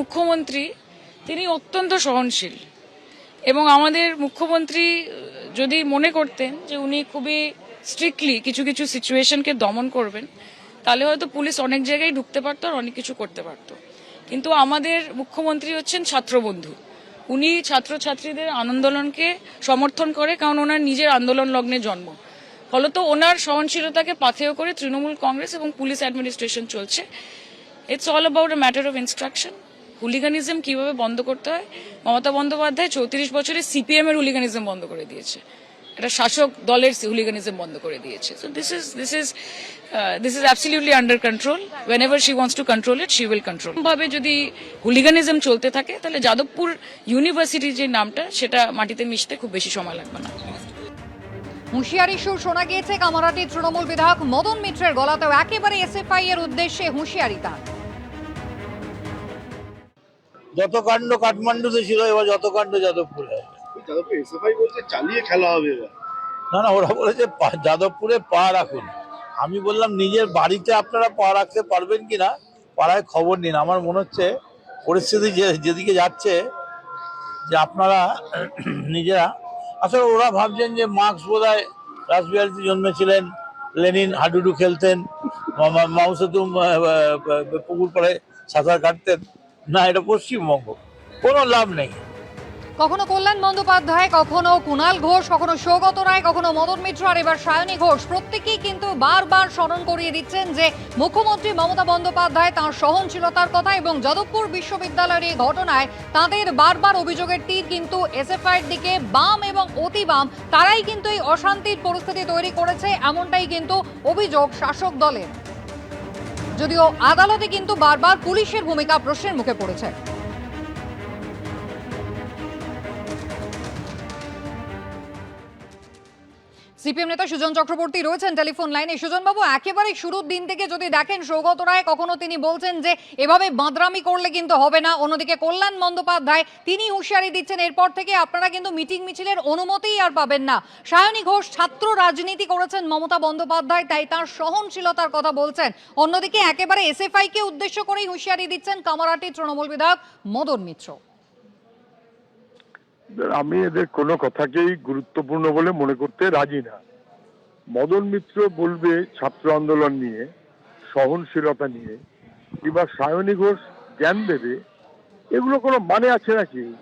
মুখ্যমন্ত্রী, তিনি অত্যন্ত সহনশীল এবং আমাদের মুখ্যমন্ত্রী যদি মনে করতেন যে উনি খুবই স্ট্রিক্টলি কিছু কিছু সিচুয়েশনকে দমন করবেন, তাহলে হয়তো পুলিশ অনেক জায়গায় ঢুকতে পারতো আর অনেক কিছু করতে পারতো। কিন্তু আমাদের মুখ্যমন্ত্রী হচ্ছেন ছাত্রবন্ধু। উনি ছাত্রছাত্রীদের আন্দোলনকে সমর্থন করে, কারণ ওনার নিজের আন্দোলন লগ্নে জন্ম। ফলত ওনার সহনশীলতাকে পাথেয় করে তৃণমূল কংগ্রেস এবং পুলিশ অ্যাডমিনিস্ট্রেশন চলছে। It's all about a matter of instruction hooliganism কীভাবে বন্ধ করতে হয়? মমতা বন্দ্যোপাধ্যায় চৌত্রিশ বছরে সিপিএম এর হুলিগানিজম বন্ধ করে দিয়েছে। একটা শাসক দলের হুলিগানিজম বন্ধ করে দিয়েছে। So this is this is this is absolutely under control whenever she wants to control it she will control ভাবে যদি হুলিগানিজম চলতে থাকে, তাহলে যাদবপুর ইউনিভার্সিটির যে নামটা, সেটা মাটিতে মিশতে খুব বেশি সময় লাগবে না। হুঁশিয়ারি সুর শোনা গিয়েছে কামারাটি তৃণমূল বিধায়ক মদন মিত্রের গলাতেও একেবারে এসএফআই এর উদ্দেশ্যে হুঁশিয়ারি তার। যত কাণ্ড কাঠমান্ডুতে ছিল এবার যত কাণ্ড যাদবপুরে যাদবপুর এসএফআই বলছে চালিয়ে খেলা হবে এবার। না না ওরা বলেছে যাদবপুরে পা রাখুন। আমি বললাম নিজের বাড়িতে আপনারা পা রাখতে পারবেন কিনা পাড়ায় খবর নিন। আমার মনে হচ্ছে পরিস্থিতি যে যেদিকে যাচ্ছে যে আপনারা নিজেরা আসলে ওরা ভাবছেন যে মার্কস বোধ হয় রাসবিহারিতে জন্মেছিলেন লেনিন হাডুডু খেলতেন মা- মা- মাও সেতুম আহ, আহ, পুকুর পাড়ে সাঁতার কাটতেন। না, এটা পশ্চিমবঙ্গ। কোনো লাভ নেই। কখনো কল্যাণ বন্দ্যোপাধ্যায়, কখনো কুণাল ঘোষ, কখনো সৌগত রায়, কখনো মদন মিত্র আর এবার সায়নী ঘোষ। প্রত্যেকেই কিন্তু বারবার স্মরণ করিয়ে দিচ্ছেন যে মুখ্যমন্ত্রী মমতা বন্দ্যোপাধ্যায় তাঁর সহনশীলতার কথা এবং যাদবপুর বিশ্ববিদ্যালয়ের এই ঘটনায় তাদের বারবার অভিযোগের তীর কিন্তু এসএফআইয়ের দিকে বাম এবং অতি বাম, তারাই কিন্তু এই অশান্তির পরিস্থিতি তৈরি করেছে, এমনটাই কিন্তু অভিযোগ শাসক দলের। যদিও আদালতে কিন্তু বারবার পুলিশের ভূমিকা প্রশ্নের মুখে পড়েছে। সিপিএম নেতা সুজন চক্রবর্তী রয়েছেন টেলিফোন লাইনে। সুজন বাবু একেবারে শুরুর দিন থেকে যদি দেখেন সৌগত রায়, কখনো তিনি বলছেন যে এভাবে বাঁদরামি করলে কিন্তু হবে না। অন্যদিকে কল্যাণ বন্দ্যোপাধ্যায়, তিনি হুঁশিয়ারি দিচ্ছেন, এরপর থেকে আপনারা কিন্তু মিটিং মিছিলের অনুমতিই আর পাবেন না। সায়নী ঘোষ ছাত্র রাজনীতি করেছেন মমতা বন্দ্যোপাধ্যায়, তাই তার সহনশীলতার কথা বলছেন। অন্যদিকে একেবারে এসএফআই কে উদ্দেশ্য করেই হুঁশিয়ারি দিচ্ছেন কামারাটি তৃণমূল বিধায়ক মদন মিত্র। আমি এদের কোনো কথাকেই গুরুত্বপূর্ণ বলে মনে করতে রাজি না। মদন মিত্র বলবে, ছাত্র আন্দোলন নিয়ে, সহনশীলতা নিয়ে, কিংবা সায়নী ঘোষ জ্ঞান দেবে, এগুলো কোনো মানে আছে নাকি?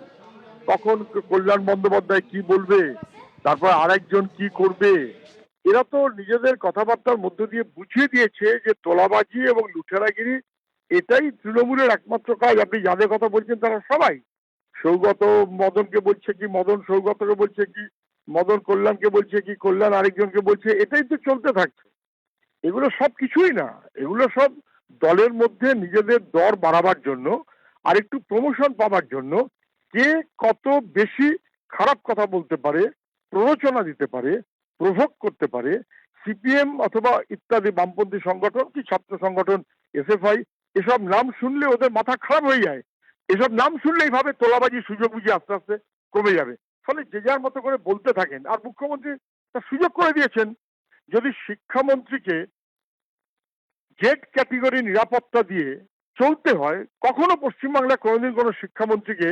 তখন কল্যাণ বন্দ্যোপাধ্যায় কি বলবে? তারপর আরেকজন কি করবে? এরা তো নিজেদের কথাবার্তার মধ্য দিয়ে বুঝিয়ে দিয়েছে যে তোলাবাজি এবং লুঠেরাগিরি, এটাই তৃণমূলের একমাত্র কাজ। আপনি যাদের কথা বলছেন তারা সবাই সৌগত মদনকে বলছে কি, মদন সৌগতকে বলছে কি, মদন কল্যাণকে বলছে কি, কল্যাণ আরেকজনকে বলছে, এটাই তো চলতে থাকছে। এগুলো সব কিছুই না। এগুলো সব দলের মধ্যে নিজেদের দর বাড়াবার জন্য, আর একটু প্রমোশন পাবার জন্য কে কত বেশি খারাপ কথা বলতে পারে, প্ররোচনা দিতে পারে প্রভোগ করতে পারে সিপিএম অথবা ইত্যাদি বামপন্থী সংগঠন কি ছাত্র সংগঠন এসএফআই এসব নাম শুনলে ওদের মাথা খারাপ হয়ে যায়। এসব নাম শুনলে এইভাবে তোলাবাজি সুযোগ বুঝে আস্তে আস্তে কমে যাবে। ফলে যে যার মতো করে বলতে থাকেন, আর মুখ্যমন্ত্রী তার সুযোগ করে দিয়েছেন, যদি শিক্ষামন্ত্রীকে জেড ক্যাটেগরি নিরাপত্তা দিয়ে চলতে হয়, কখনো পশ্চিমবাংলায় কোনোদিন কোনো শিক্ষামন্ত্রীকে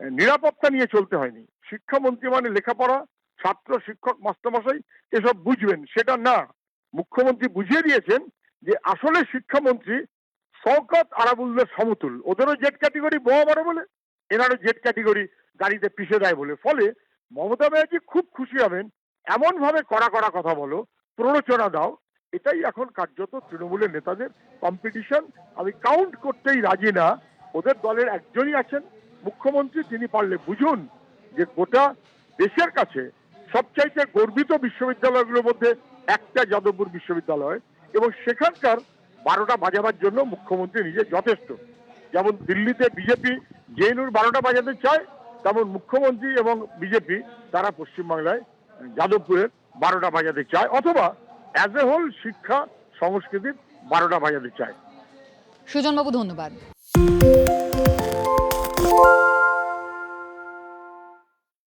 নিরাপত্তা নিয়ে চলতে হয়নি। শিক্ষামন্ত্রী মানে লেখাপড়া, ছাত্র, শিক্ষক, মাস্টারমশাই, এসব বুঝবেন। সেটা না। মুখ্যমন্ত্রী বুঝিয়ে দিয়েছেন যে আসলে শিক্ষামন্ত্রী শওকত আরাবুলদের সমতুল ওদেরও জেড ক্যাটেগরি বোমা মারে বলে, এনারও জেড ক্যাটেগরি গাড়িতে পিষে দেয় বলে। ফলে মমতা ব্যানার্জি খুব খুশি হবেন। এমন ভাবে কড়া কড়া কথা বলো, প্ররোচনা দাও। এটাই এখন কার্যত তৃণমূলের নেতাদের কম্পিটিশন আমি কাউন্ট করতেই রাজি না। ওদের দলের একজনই আছেন। মুখ্যমন্ত্রী, তিনি পারলে বুঝুন যে গোটা দেশের কাছে সবচাইতে গর্বিত বিশ্ববিদ্যালয়গুলোর মধ্যে একটা যাদবপুর বিশ্ববিদ্যালয়। এবং সেখানকার বারোটা বাজাবার জন্য মুখ্যমন্ত্রী নিজে যথেষ্ট। যেমন দিল্লিতে বিজেপি জেএনউর বারোটা বাজাতে চায়, তেমন মুখ্যমন্ত্রী এবং বিজেপি তারা পশ্চিমবাংলায় যাদবপুরের বারোটা বাজাতে চায়, অথবা অ্যাজ এ হোল শিক্ষা, সংস্কৃতির বারোটা বাজাতে চায়। সুজনবাবু, ধন্যবাদ।